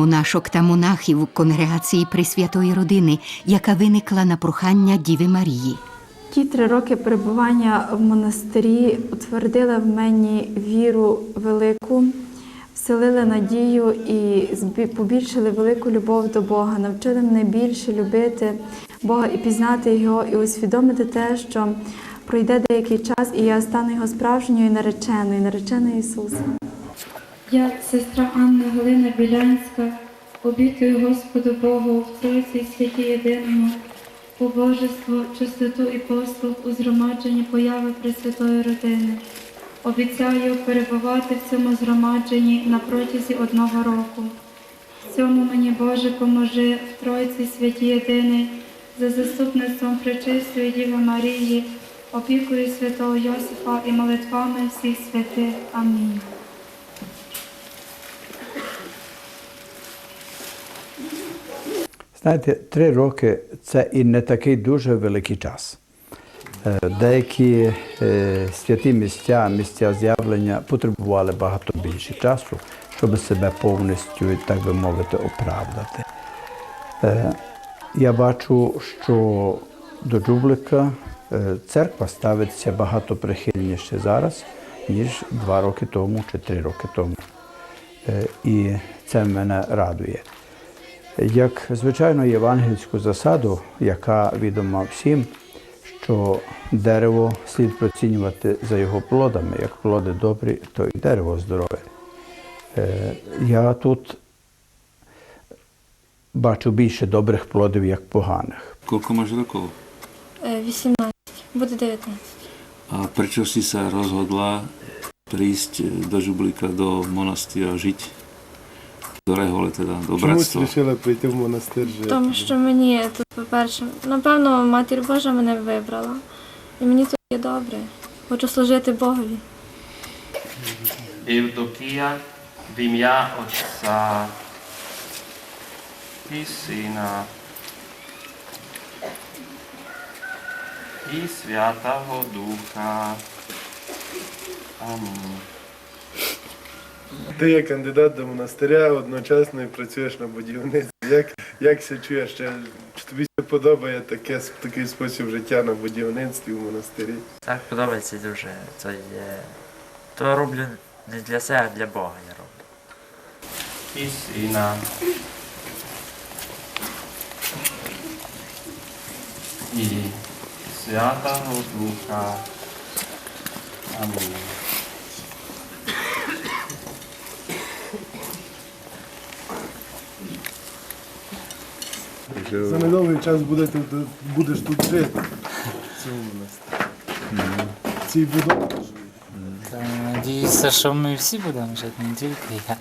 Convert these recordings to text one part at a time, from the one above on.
Монашок та монахів конгрегації Пресвятої Родини, яка виникла на прохання Діви Марії. Ті три роки перебування в монастирі утвердили в мені віру велику, вселили надію і побільшили велику любов до Бога, навчили мене більше любити Бога і пізнати Його, і усвідомити те, що пройде деякий час, і я стану його справжньою нареченою, нареченою Ісуса. Я, сестра Анна Галина Білянська, обітую Господу Богу в Тройці святі єдиному, побожество, чистоту і послуг у згромадженні появи Пресвятої родини. Обіцяю перебувати в цьому згромадженні на протязі одного року. Цьому мені Боже поможи в Тройці святі єдиний, за заступництвом Пречистої Діви Марії, опікою святого Йосифа і молитвами всіх святих. Амінь. Знаєте, три роки це і не такий дуже великий час. Деякі святі місця, місця з'явлення потребували багато більше часу, щоб себе повністю, так би мовити, оправдати. Я бачу, що до Джублика церква ставиться багато прихильніше зараз, ніж два роки тому чи три роки тому. І це мене радує. Як звичайно євангельську засаду, яка відома всім, що дерево слід процінювати за його плодами, як плоди добрі, то і дерево здорове. Е, Я тут бачу більше добрих плодів, як поганих. Máš rokov? Е, 18, буде 19. A prečo si sa rozhodla prísť do Žublíka, do monastýra žiť? Rehole teda, do Чому bratstva? вирішила прийти в монастир жити? Тому що мені тут, по-перше, напевно, матір Божа мене вибрала. І мені тут є добре. Хочу служити Богові. Евдокия в ім'я Отця і Сина і Святого Духа. Амінь. Ти є кандидат до монастиря, одночасно і працюєш на будівництві. Як, як ся чуєш? Чи чи тобі це подобає таке, такий спосіб життя на будівництві в монастирі? Так подобається дуже. То є. То роблю не для себе, а для Бога я роблю. І Сина і Святого Духа. Амінь. За недовгий час будете, тут- будеш тут жити. В цьому монастирі. В цій будові. Та, Надіюся, що ми всі будемо жити, не тільки я.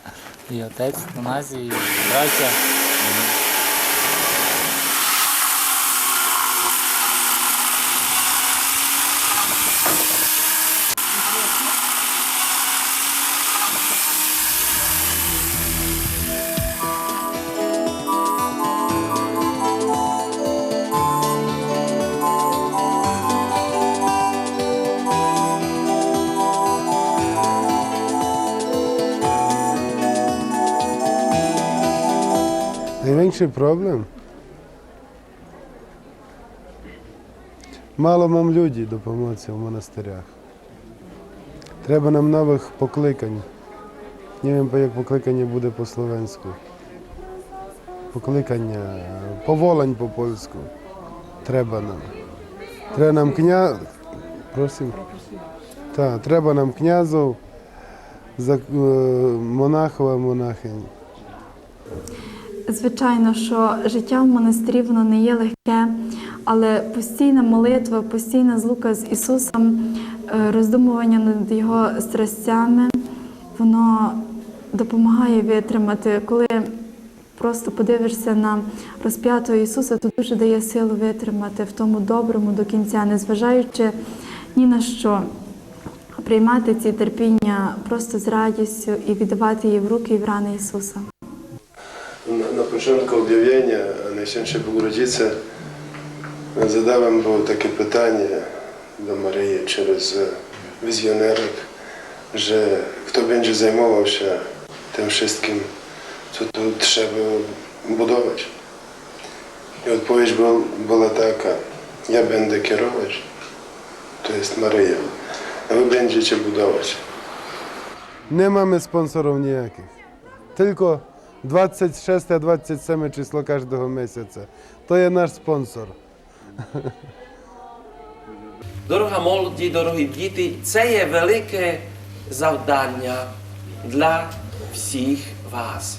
І отець Таназій, і браття. Найменший проблем. Мало нам людей допомоться в монастирях. Треба нам нових покликань. Не wiem, як покликання буде по-словенську. Покликання, поволень по-польську. Треба нам. Треба нам кня... Просим. Так, треба нам князів, е, монахинь. Звичайно, що життя в монастирі воно не є легке, але постійна молитва, постійна злука з Ісусом, е, роздумування над Його страстями, воно допомагає витримати. Коли просто подивишся на розп'ятого Ісуса, то дуже дає силу витримати в тому доброму до кінця, незважаючи ні на що. Приймати ці терпіння просто з радістю і віддавати її в руки і в рани Ісуса. początku objawienia Najświętszej Bogorodzicy no, zadałem było takie pytanie do Maryi przez wizjonerek, że kto będzie zajmował się tym wszystkim, co tu trzeba budować. I odpowiedź był, była taka, ja będę kierować, to jest Maryja, a wy będziecie budować. Nie mamy sponsorów nijakich, tylko 26 a 27 число кожного місяця. То є наш спонсор. Дорога молоді, дорогі діти, це є велике завдання для всіх вас.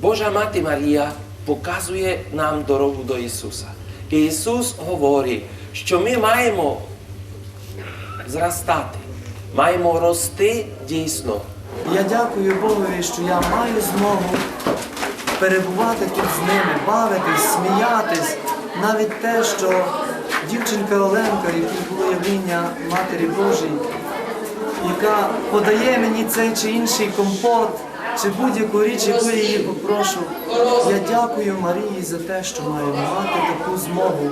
Божа Мати Марія показує нам дорогу до Ісуса. І Ісус говорить, що ми маємо зростати, маємо рости дійсно. Я дякую Богові, що я маю змогу перебувати тут з ними, бавитись, сміятись. Навіть те, що дівчинка Оленка, якій було явління Матері Божій, яка подає мені цей чи інший компот, чи будь-яку річ, яку я її попрошу. Я дякую Марії за те, що маю мати таку змогу,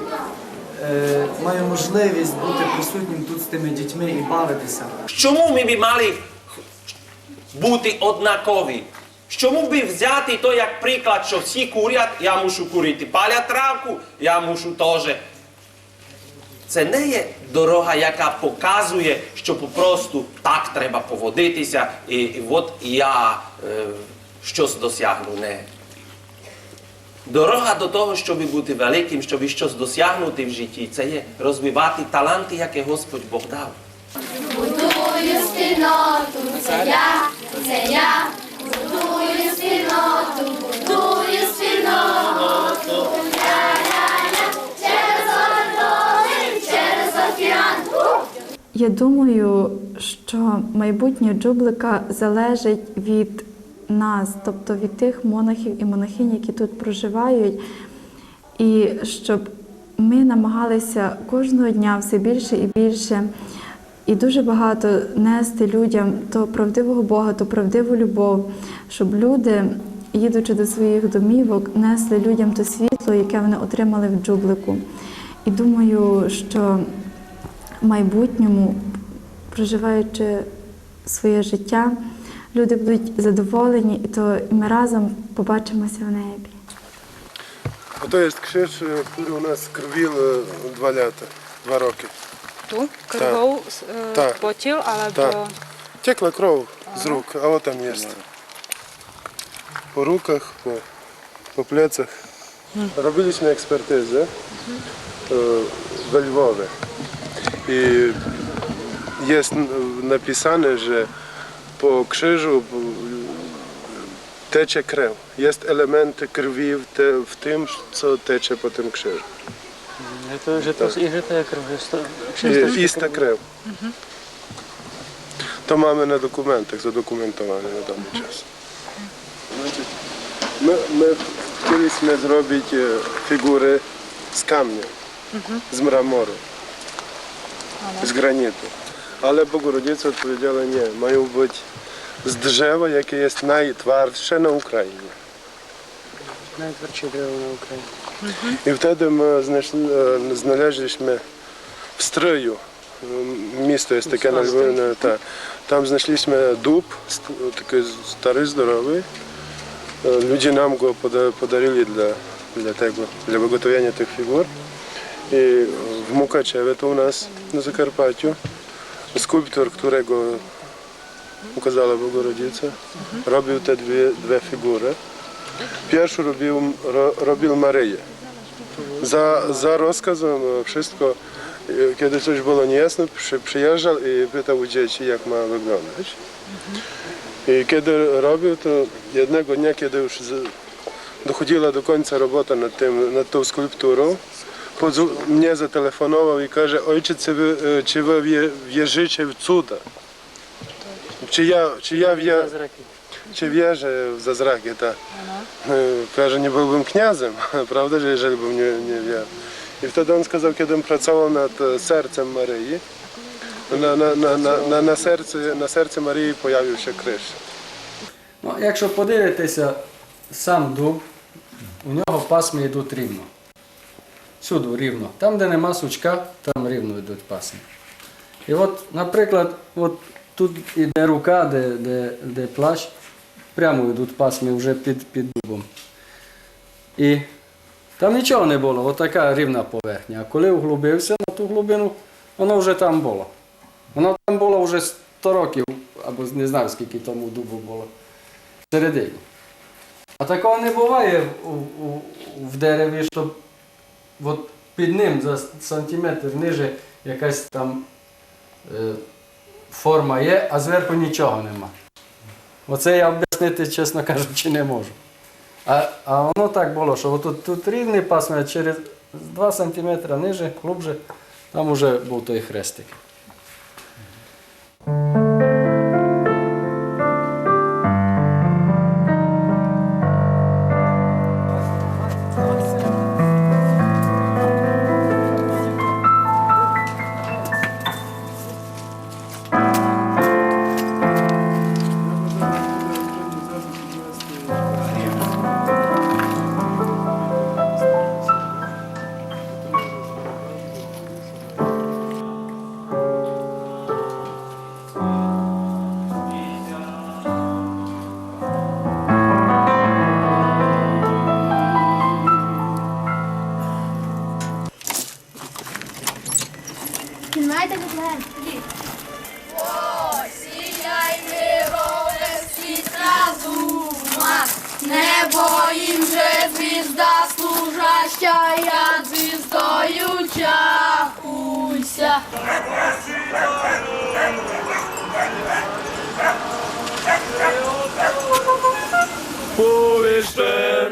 е, маю можливість бути присутнім тут з тими дітьми і бавитися. Чому ми б мали бути однакові? Чому би взяти то як приклад, що всі курять, я мушу курити, палять травку, я мушу теж. Це не є дорога, яка показує, що просто так треба поводитися, і, і от я е, щось досягну. Не. Дорога до того, щоб бути великим, щоб щось досягнути в житті, це є розвивати таланти, які Господь Бог дав. Будую спільноту, це я, це я, будую спільноту, будую спільноту. Ля-ля-ля, через гордони, через океан. Я думаю, що майбутнє джублика залежить від нас, тобто від тих монахів і монахинь, які тут проживають, і щоб ми намагалися кожного дня все більше і більше, і дуже багато нести людям то правдивого Бога, то правдиву любов, щоб люди, їдучи до своїх домівок, несли людям то світло, яке вони отримали в джублику. І думаю, що в майбутньому, проживаючи своє життя, люди будуть задоволені, і то ми разом побачимося в небі. Ото є крzyż, який у нас кровів два лята, два роки. tu tak, krwą tak. E, tak potil, albo... Tak. Ciekła krów z no. ruk, a o tam jest. Po rukach, po, po plecach. Robiliśmy ekspertyzę e, we Lwowie. I jest napisane, że po krzyżu tecze krew. Jest elementy krwi w, w tym, co tecze po tym krzyżu. To, że to, I to jest krew. Że sto, I, ista krew. To mamy na dokumentach, zadokumentowane na dany czas. Znaczy, my, my chcieliśmy zrobić e, figury z kamienia, mhm. z mramoru, z granitu. Ale Bogorodzice odpowiedziała nie, mają być z drzewa, jakie jest najtwardsze na Ukrainie. Najtwardsze drzewo na Ukrainie. І вtedy ми знайшли, е, знaleźliśmy в строю, місто є таке на Львові, на- та, там знайшлися дуб, такий старий, здоровий. Е, go poda- podarili dla, dla tego, dla wygotowienia tych figur. I w Mukaczewie, to u nas na Zakarpaciu, skulptor, którego ukazała Bogorodzica, robił te dwie, dwie figury. Pierwszy robił, ro, robił Maryję. Za, za rozkazem e, wszystko, e, kiedy coś było niejasne, przy, przyjeżdżał i pytał dzieci, jak ma wyglądać. I kiedy robił, to jednego dnia, kiedy już dochodziła do końca robota nad, tym, nad tą skulpturą, mnie zatelefonował i każe, ojciec, czy wy, e, czy wy wie, wierzycie w cuda? Czy ja, czy ja czy wierzę w zazraki, tak. Каже, nie byłbym kniazem, prawda, że jeżeli bym nie, nie wierzył. I wtedy on сказав, kiedy pracował nad e, sercem Maryi, na, na, na, na, na, na, serce, na serce Marії pojawił się krzyż. Ну, якщо подивитися сам дуб, у нього пасми йдуть рівно. Всюди рівно. Там, де нема сучка, там рівно йдуть пасми. І от, наприклад, от тут іде рука, де, де, де плащ, прямо йдуть пасми вже під, під дубом. І там нічого не було, отака рівна поверхня. А коли углубився на ту глибину, воно вже там було. Воно там було вже 100 років, або не знаю, скільки тому дубу було всередині. А такого не буває у, у, в дереві, щоб от під ним за сантиметр ниже якась там е, форма є, а зверху нічого нема. Оце я об'яснити, чесно кажучи, не можу. А, а воно так було, що тут, тут рівний пасми, а через 2 см ниже, глубже, там вже був той хрестик.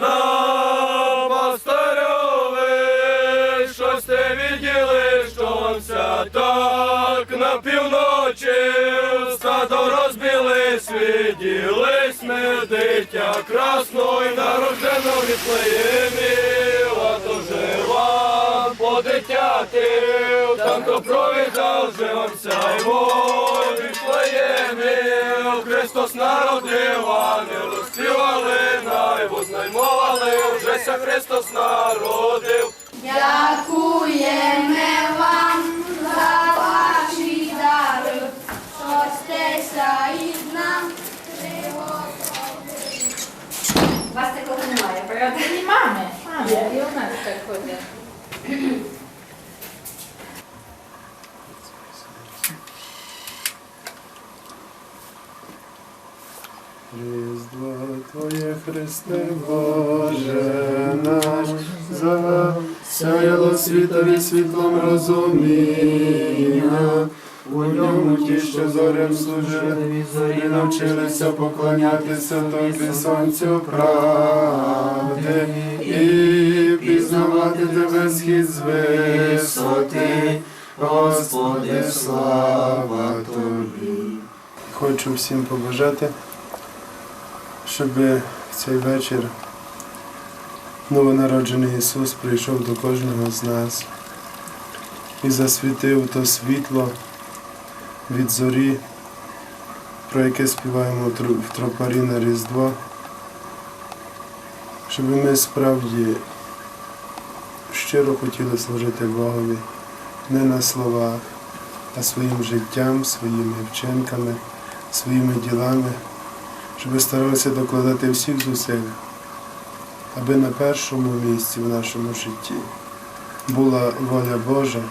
Нам, пастирьові, щось те відділи, що так на півночі відділись ми дитя красно й народжено в Віфлеємі, а то жива по дитяти, там то провідав живемся й вой Віфлеємі, Христос народив, ангели співали, най вознаймовали, вже ся Христос народив. Дякуємо вам за ваші що стеся із нам Вас такого немає, правда? Ні, мами. Мами, і у нас так ходить. Різдво Твоє Христе Боже наш, засяяло світові світлом розуміння. У ньому ті, що зорям служили, зорі навчилися поклонятися тобі сонцю правди і пізнавати тебе схід з висоти, Господи, слава Тобі. Хочу всім побажати щоб в цей вечір новонароджений Ісус прийшов до кожного з нас і засвітив то світло від зорі, про яке співаємо в тропарі на Різдво, щоб ми справді щиро хотіли служити Богові не на словах, а своїм життям, своїми вчинками, своїми ділами щоб старалися докладати всіх зусиль, аби на першому місці в нашому житті була воля Божа,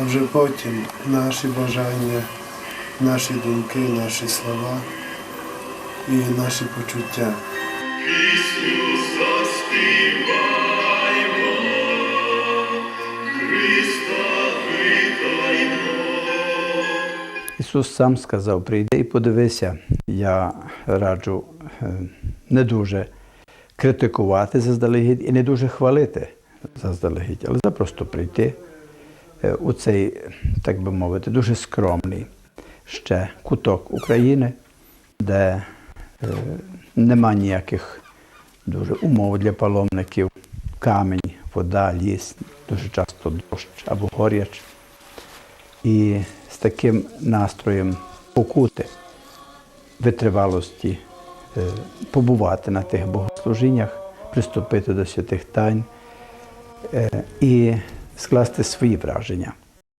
а вже потім наші бажання, наші думки, наші слова і наші почуття. Ісус сам сказав: прийди і подивися. Я раджу е, не дуже критикувати заздалегідь і не дуже хвалити заздалегідь, але запросто прийти у цей, так би мовити, дуже скромний ще куток України, де е, нема ніяких дуже умов для паломників, камінь, вода, ліс, дуже часто дощ або горяч. І з таким настроєм покути, витривалості е, побувати на тих богослужіннях, приступити до святих тайн е, і скласти свої враження.